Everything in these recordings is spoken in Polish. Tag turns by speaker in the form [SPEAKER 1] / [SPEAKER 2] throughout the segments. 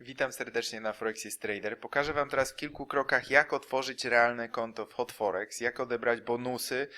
[SPEAKER 1] Witam serdecznie na Forexis Trader. Pokażę Wam teraz w kilku krokach, jak otworzyć realne konto w HotForex, jak odebrać bonusy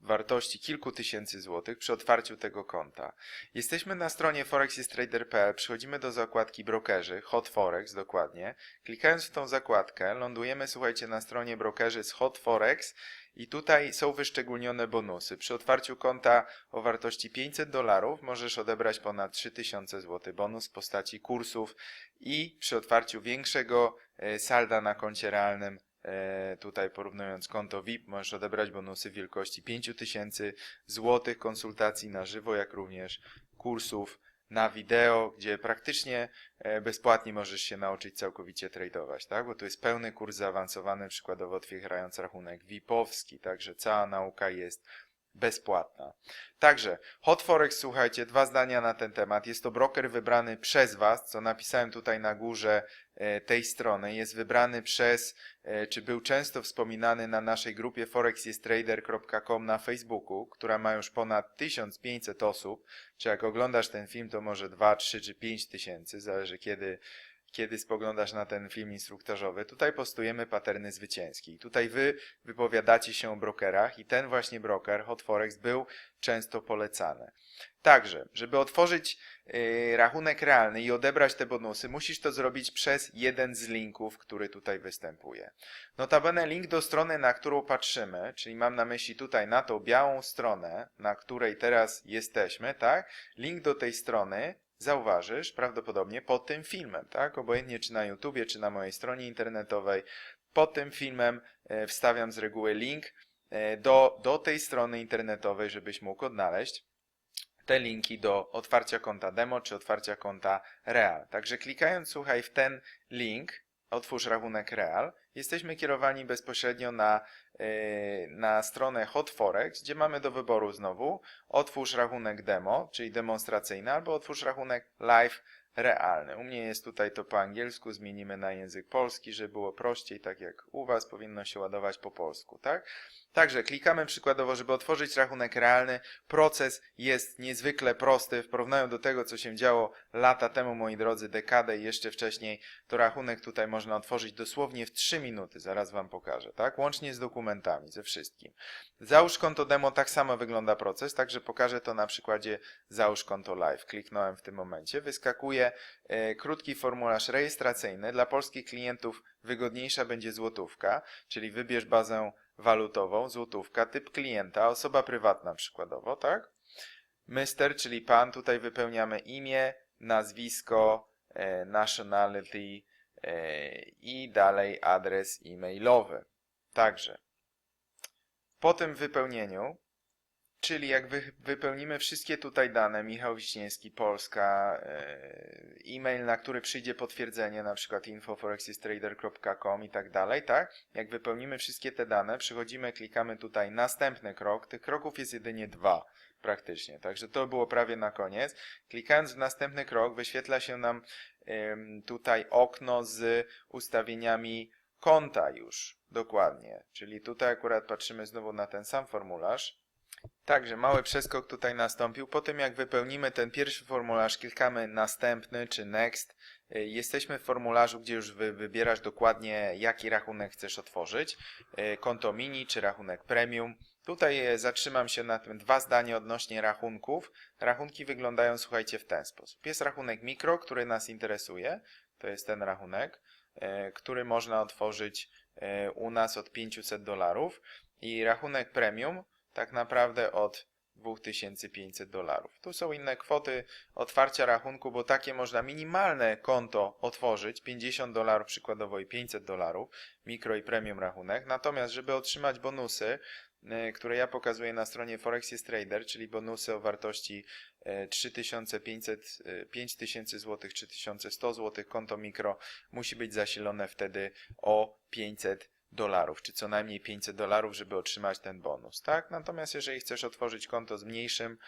[SPEAKER 1] wartości kilku tysięcy złotych przy otwarciu tego konta. Jesteśmy na stronie forexistrader.pl, przechodzimy do zakładki brokerzy, HotForex dokładnie. Klikając w tą zakładkę, lądujemy, słuchajcie, na stronie brokerzy z HotForex i tutaj są wyszczególnione bonusy. Przy otwarciu konta o wartości 500 dolarów możesz odebrać ponad 3000 zł bonus w postaci kursów i przy otwarciu większego e, salda na koncie realnym, e, tutaj porównując konto VIP, możesz odebrać bonusy w wielkości 5000 zł, konsultacji na żywo, jak również kursów na wideo, gdzie praktycznie e, bezpłatnie możesz się nauczyć całkowicie tradować, tak? Bo tu jest pełny kurs zaawansowany, przykładowo otwierając rachunek VIP-owski, także cała nauka jest bezpłatna. Także HotForex, słuchajcie, dwa zdania na ten temat. Jest to broker wybrany przez Was, co napisałem tutaj na górze e, tej strony. Jest wybrany przez, e, czy był często wspominany na naszej grupie forexjestrader.com na Facebooku, która ma już ponad 1500 osób. Czy jak oglądasz ten film, to może 2, 3 czy 5 tysięcy, zależy kiedy kiedy spoglądasz na ten film instruktażowy, tutaj postujemy paterny zwycięskie. I tutaj wy wypowiadacie się o brokerach i ten właśnie broker, HotForex, był często polecany. Także, żeby otworzyć yy, rachunek realny i odebrać te bonusy, musisz to zrobić przez jeden z linków, który tutaj występuje. Notabene link do strony, na którą patrzymy, czyli mam na myśli tutaj na tą białą stronę, na której teraz jesteśmy, tak? Link do tej strony zauważysz prawdopodobnie pod tym filmem, tak? Obojętnie czy na YouTubie, czy na mojej stronie internetowej. Pod tym filmem e, wstawiam z reguły link e, do, do tej strony internetowej, żebyś mógł odnaleźć te linki do otwarcia konta demo czy otwarcia konta real. Także klikając, słuchaj, w ten link, otwórz rachunek real, jesteśmy kierowani bezpośrednio na, yy, na stronę HotForex, gdzie mamy do wyboru znowu otwórz rachunek demo, czyli demonstracyjny, albo otwórz rachunek live realny. U mnie jest tutaj to po angielsku, zmienimy na język polski, żeby było prościej, tak jak u Was powinno się ładować po polsku, tak? Także klikamy przykładowo, żeby otworzyć rachunek realny. Proces jest niezwykle prosty w porównaniu do tego, co się działo lata temu, moi drodzy, dekadę i jeszcze wcześniej. To rachunek tutaj można otworzyć dosłownie w 3 minuty, zaraz Wam pokażę, tak? Łącznie z dokumentami, ze wszystkim. Załóż konto demo, tak samo wygląda proces, także pokażę to na przykładzie załóż konto live. Kliknąłem w tym momencie, wyskakuje e, krótki formularz rejestracyjny. Dla polskich klientów wygodniejsza będzie złotówka, czyli wybierz bazę walutową, złotówka, typ klienta, osoba prywatna przykładowo, tak? Mister, czyli pan, tutaj wypełniamy imię, nazwisko, e, nationality e, i dalej adres e-mailowy. Także po tym wypełnieniu, czyli jak wy, wypełnimy wszystkie tutaj dane, Michał Wiśniewski, Polska, e, e-mail, na który przyjdzie potwierdzenie, na przykład infoforexistrader.com i tak dalej, tak? Jak wypełnimy wszystkie te dane, przychodzimy, klikamy tutaj następny krok. Tych kroków jest jedynie dwa praktycznie, także to było prawie na koniec. Klikając w następny krok, wyświetla się nam tutaj okno z ustawieniami konta już, dokładnie. Czyli tutaj akurat patrzymy znowu na ten sam formularz. Także mały przeskok tutaj nastąpił. Po tym jak wypełnimy ten pierwszy formularz, klikamy następny czy next. Y, Jesteśmy w formularzu, gdzie już wy, wybierasz dokładnie jaki rachunek chcesz otworzyć. Y, Konto mini czy rachunek premium. Tutaj e, zatrzymam się na tym dwa zdania odnośnie rachunków. Rachunki wyglądają, słuchajcie, w ten sposób. Jest rachunek mikro, który nas interesuje. To jest ten rachunek, który można otworzyć u nas od 500 dolarów. I rachunek premium tak naprawdę od 2500 dolarów. Tu są inne kwoty otwarcia rachunku, bo takie można minimalne konto otworzyć, 50 dolarów przykładowo i 500 dolarów, mikro i premium rachunek. Natomiast, żeby otrzymać bonusy, y, które ja pokazuję na stronie Forex jest Trader, czyli bonusy o wartości y, 3500, y, 5000 zł, 3100 zł, konto mikro musi być zasilone wtedy o 500 dolarów, czy co najmniej 500 dolarów, żeby otrzymać ten bonus, tak? Natomiast jeżeli chcesz otworzyć konto z mniejszym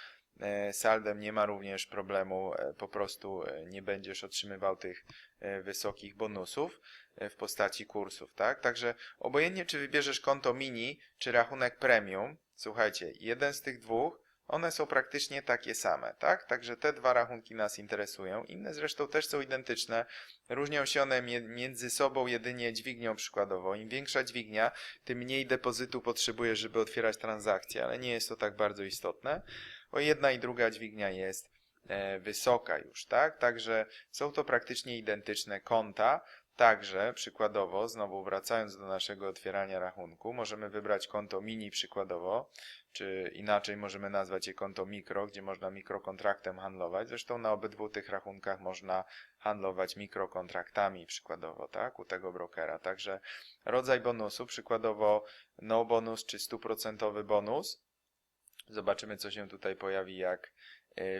[SPEAKER 1] e, saldem, nie ma również problemu, e, po prostu e, nie będziesz otrzymywał tych wysokich bonusów w postaci kursów, tak? Także obojętnie, czy wybierzesz konto mini, czy rachunek premium, słuchajcie, jeden z tych dwóch one są praktycznie takie same, tak? Także te dwa rachunki nas interesują. Inne zresztą też są identyczne. Różnią się one między sobą jedynie dźwignią przykładowo. Im większa dźwignia, tym mniej depozytu potrzebujesz, żeby otwierać transakcje, ale nie jest to tak bardzo istotne, bo jedna i druga dźwignia jest e, wysoka już, tak? Także są to praktycznie identyczne konta. Także przykładowo, znowu wracając do naszego otwierania rachunku, możemy wybrać konto mini przykładowo, czy inaczej możemy nazwać je konto mikro, gdzie można mikrokontraktem handlować. Zresztą na obydwu tych rachunkach można handlować mikrokontraktami przykładowo, tak, u tego brokera. Także rodzaj bonusu, przykładowo no bonus czy stuprocentowy bonus. Zobaczymy, co się tutaj pojawi, jak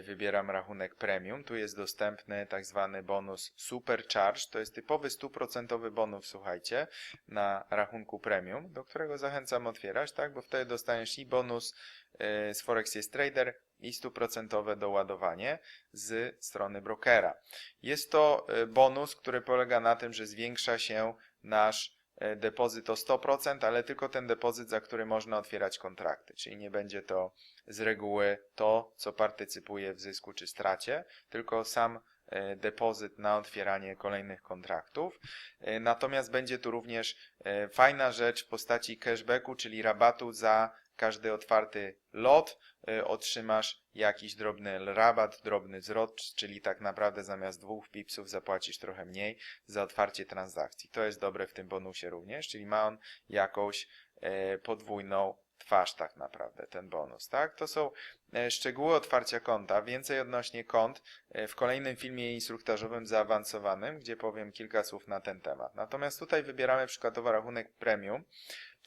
[SPEAKER 1] wybieram rachunek premium. Tu jest dostępny tak zwany bonus supercharge. To jest typowy stuprocentowy bonus, słuchajcie, na rachunku premium, do którego zachęcam otwierać, tak, bo wtedy dostaniesz i bonus y, z Forex jest Trader i stuprocentowe doładowanie z strony brokera. Jest to y, bonus, który polega na tym, że zwiększa się nasz depozyt o 100%, ale tylko ten depozyt, za który można otwierać kontrakty, czyli nie będzie to z reguły to, co partycypuje w zysku czy stracie, tylko sam e, depozyt na otwieranie kolejnych kontraktów. E, Natomiast będzie tu również e, fajna rzecz w postaci cashbacku, czyli rabatu za każdy otwarty lot. E, Otrzymasz jakiś drobny rabat, drobny zwrot, czyli tak naprawdę zamiast dwóch pipsów zapłacisz trochę mniej za otwarcie transakcji. To jest dobre w tym bonusie również, czyli ma on jakąś e, podwójną twarz tak naprawdę, ten bonus, tak? To są e, szczegóły otwarcia konta, więcej odnośnie kont w kolejnym filmie instruktażowym zaawansowanym, gdzie powiem kilka słów na ten temat. Natomiast tutaj wybieramy przykładowo rachunek premium,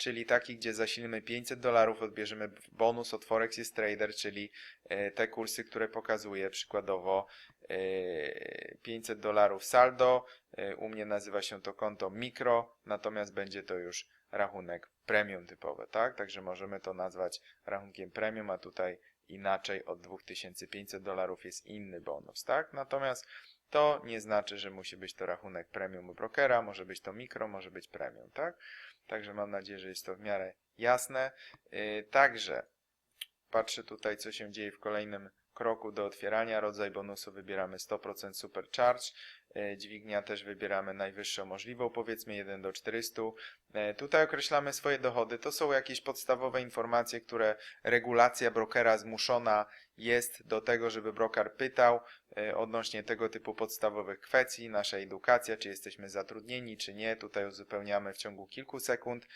[SPEAKER 1] czyli taki, gdzie zasilimy 500 dolarów, odbierzemy bonus od Forex jest Trader, czyli e, te kursy, które pokazuję, przykładowo e, 500 dolarów saldo, e, u mnie nazywa się to konto mikro, natomiast będzie to już rachunek premium typowy, tak? Także możemy to nazwać rachunkiem premium, a tutaj inaczej od 2500 dolarów jest inny bonus, tak? Natomiast to nie znaczy, że musi być to rachunek premium u brokera, może być to mikro, może być premium, tak? Także mam nadzieję, że jest to w miarę jasne. Yy, Także patrzę tutaj, co się dzieje w kolejnym kroku do otwierania. Rodzaj bonusu wybieramy 100% supercharge. E, Dźwignia też wybieramy najwyższą możliwą, powiedzmy 1 do 400. E, Tutaj określamy swoje dochody. To są jakieś podstawowe informacje, które regulacja brokera zmuszona jest do tego, żeby broker pytał e, odnośnie tego typu podstawowych kwestii. Nasza edukacja, czy jesteśmy zatrudnieni, czy nie. Tutaj uzupełniamy w ciągu kilku sekund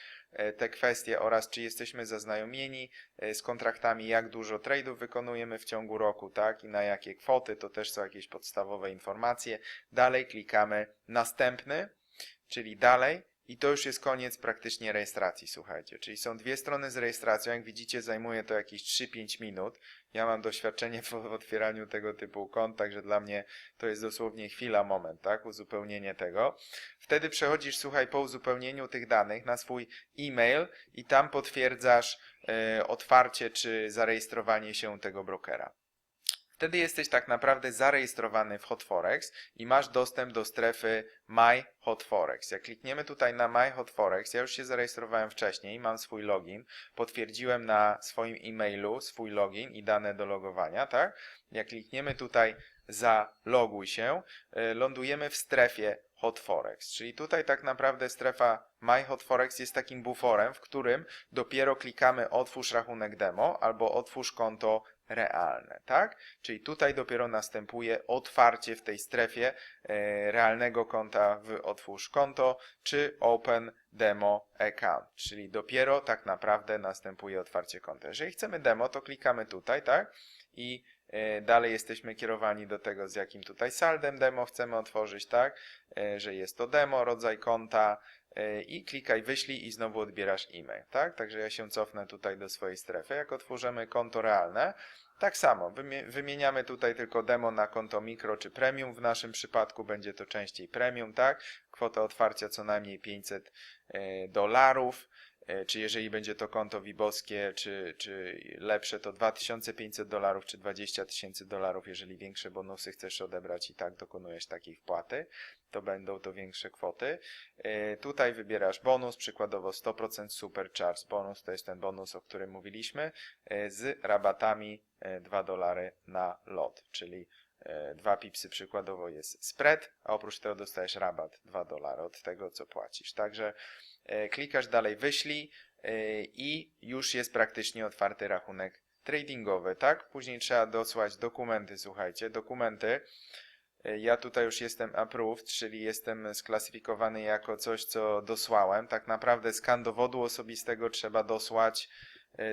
[SPEAKER 1] te kwestie oraz czy jesteśmy zaznajomieni z kontraktami, jak dużo trade'ów wykonujemy w ciągu roku, tak, i na jakie kwoty. To też są jakieś podstawowe informacje. Dalej klikamy następny, czyli dalej. I to już jest koniec praktycznie rejestracji, słuchajcie. Czyli są dwie strony z rejestracją. Jak widzicie, zajmuje to jakieś 3-5 minut. Ja mam doświadczenie w otwieraniu tego typu kont, także dla mnie to jest dosłownie chwila, moment, tak? Uzupełnienie tego. Wtedy przechodzisz, słuchaj, po uzupełnieniu tych danych na swój e-mail i tam potwierdzasz e, otwarcie czy zarejestrowanie się tego brokera. Wtedy jesteś tak naprawdę zarejestrowany w HotForex i masz dostęp do strefy My HotForex. Jak klikniemy tutaj na My HotForex, ja już się zarejestrowałem wcześniej, mam swój login, potwierdziłem na swoim e-mailu swój login i dane do logowania, tak? Jak klikniemy tutaj zaloguj się, y, lądujemy w strefie HotForex, czyli tutaj tak naprawdę strefa My HotForex jest takim buforem, w którym dopiero klikamy otwórz rachunek demo albo otwórz konto realne, tak? Czyli tutaj dopiero następuje otwarcie w tej strefie e, realnego konta w otwórz konto czy open demo account, czyli dopiero tak naprawdę następuje otwarcie konta. Jeżeli chcemy demo, to klikamy tutaj, tak? I e, dalej jesteśmy kierowani do tego, z jakim tutaj saldem demo chcemy otworzyć, tak? E, Że jest to demo, rodzaj konta i klikaj wyślij i znowu odbierasz e-mail, tak? Także ja się cofnę tutaj do swojej strefy. Jak otworzymy konto realne, tak samo, wymie- wymieniamy tutaj tylko demo na konto mikro czy premium. W naszym przypadku będzie to częściej premium, tak? Kwota otwarcia co najmniej 500 e, dolarów. E, czy jeżeli będzie to konto wibowskie, czy, czy lepsze, to 2500 dolarów, czy 20 tysięcy dolarów, jeżeli większe bonusy chcesz odebrać i tak dokonujesz takiej wpłaty, to będą to większe kwoty. E, Tutaj wybierasz bonus, przykładowo 100% Supercharge bonus, to jest ten bonus, o którym mówiliśmy, e, z rabatami e, 2 dolary na lot, czyli e, 2 pipsy przykładowo jest spread, a oprócz tego dostajesz rabat 2 dolary od tego, co płacisz. Także e, klikasz dalej wyślij e, i już jest praktycznie otwarty rachunek tradingowy, tak? Później trzeba dosłać dokumenty, słuchajcie, dokumenty. Ja tutaj już jestem approved, czyli jestem sklasyfikowany jako coś, co dosłałem. Tak naprawdę skan dowodu osobistego trzeba dosłać,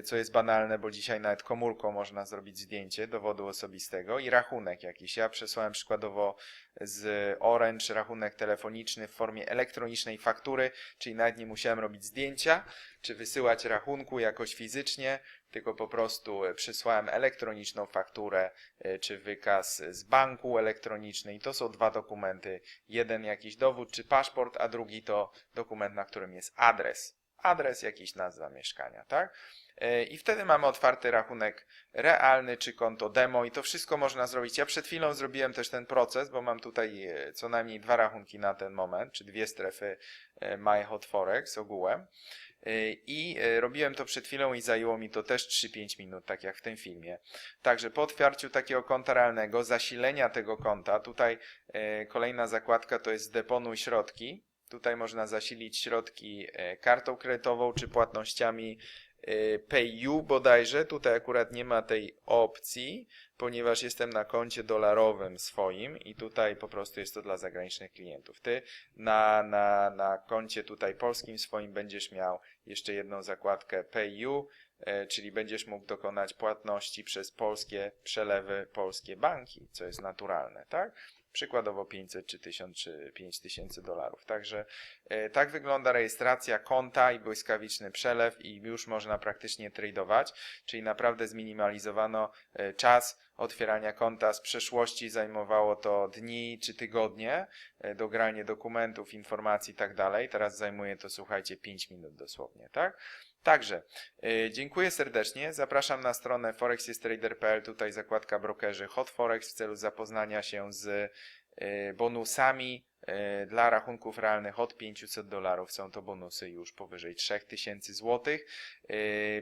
[SPEAKER 1] co jest banalne, bo dzisiaj nawet komórką można zrobić zdjęcie dowodu osobistego i rachunek jakiś. Ja przesłałem przykładowo z Orange rachunek telefoniczny w formie elektronicznej faktury, czyli nawet nie musiałem robić zdjęcia, czy wysyłać rachunku jakoś fizycznie, tylko po prostu e, przysłałem elektroniczną fakturę, e, czy wykaz z banku elektroniczny i to są dwa dokumenty. Jeden jakiś dowód czy paszport, a drugi to dokument, na którym jest adres. Adres, jakiś nazwa mieszkania, tak? E, I wtedy mamy otwarty rachunek realny czy konto demo i to wszystko można zrobić. Ja przed chwilą zrobiłem też ten proces, bo mam tutaj e, co najmniej dwa rachunki na ten moment, czy dwie strefy e, My Hot Forex ogółem. I robiłem to przed chwilą i zajęło mi to też 3-5 minut, tak jak w tym filmie. Także po otwarciu takiego konta realnego, zasilenia tego konta, tutaj kolejna zakładka to jest deponuj środki. Tutaj można zasilić środki e, kartą kredytową czy płatnościami e, PayU bodajże. Tutaj akurat nie ma tej opcji, ponieważ jestem na koncie dolarowym swoim i tutaj po prostu jest to dla zagranicznych klientów. Ty na, na, na koncie tutaj polskim swoim będziesz miał jeszcze jedną zakładkę PayU, e, czyli będziesz mógł dokonać płatności przez polskie przelewy, polskie banki, co jest naturalne, tak? Przykładowo 500 czy 1000 czy 5000 dolarów. Także e, tak wygląda rejestracja konta i błyskawiczny przelew i już można praktycznie tradować, czyli naprawdę zminimalizowano e, czas otwierania konta. Z przeszłości zajmowało to dni czy tygodnie, e, dogranie dokumentów, informacji i tak dalej. Teraz zajmuje to, słuchajcie, 5 minut dosłownie, tak? Także e, dziękuję serdecznie. Zapraszam na stronę forexjestrader.pl, tutaj zakładka brokerzy Hot Forex w celu zapoznania się z e, bonusami dla rachunków realnych od 500 dolarów. Są to bonusy już powyżej 3000 zł.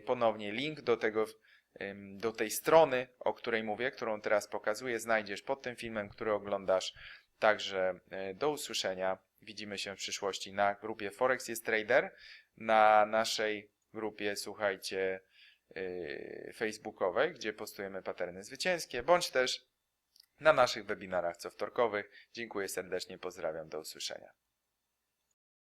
[SPEAKER 1] Ponownie link do tego do tej strony, o której mówię, którą teraz pokazuję, znajdziesz pod tym filmem, który oglądasz. Także e, do usłyszenia. Widzimy się w przyszłości na grupie Forex jest Trader, na naszej grupie, słuchajcie, yy, facebookowej, gdzie postujemy paterny zwycięskie, bądź też na naszych webinarach co wtorkowych. Dziękuję serdecznie, pozdrawiam, do usłyszenia.